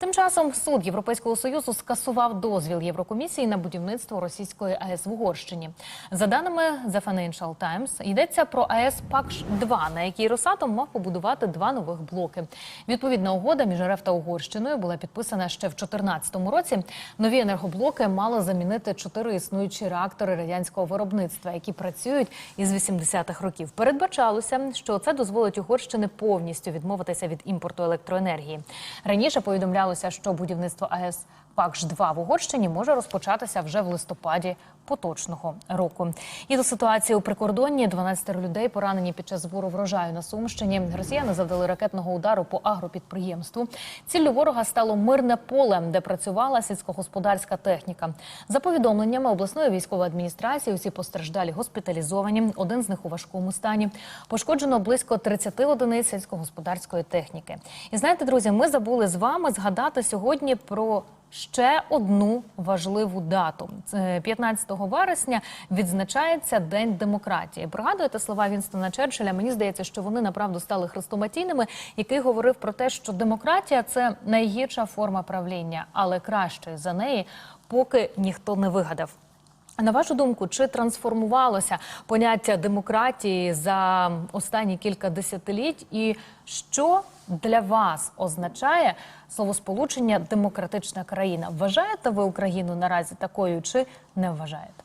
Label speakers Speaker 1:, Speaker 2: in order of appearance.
Speaker 1: Тим часом суд Європейського союзу скасував дозвіл Єврокомісії на будівництво російської АЕС в Угорщині. За даними The Financial Times, йдеться про АЕС пакш 2 на якій Росатом мав побудувати два нових блоки. Відповідна угода між РФ та Угорщиною була підписана ще в 2014 році. Нові енергоблоки мали замінити чотири існуючі реактори радянського виробництва, які працюють із 80-х років. Передбачалося, що це дозволить Угорщини повністю відмовитися від імпорту електроенергії. Раніше повідомлялося, що будівництво АЕС ПАКШ-2 в Угорщині може розпочатися вже в листопаді поточного року. І до ситуації у прикордонні 12 людей поранені під час збору врожаю на Сумщині. Росіяни завдали ракетного удару по агропідприємству. Ціллю ворога стало мирне поле, де працювала сільськогосподарська техніка. За повідомленнями обласної військової адміністрації, усі постраждалі госпіталізовані. Один з них у важкому стані. Пошкоджено близько 30 одиниць сільськогосподарської техніки. І знаєте, друзі, ми забули з вами згадати сьогодні про. Ще одну важливу дату Це 15 вересня відзначається День демократії. Пригадуєте слова Вінстона Черчилля? Мені здається, що вони направду стали хрестоматійними, який говорив про те, що демократія це найгірша форма правління, але краще за неї поки ніхто не вигадав. На вашу думку, чи трансформувалося поняття демократії за останні кілька десятиліть, і що для вас означає словосполучення демократична країна? Вважаєте ви Україну наразі такою, чи не вважаєте?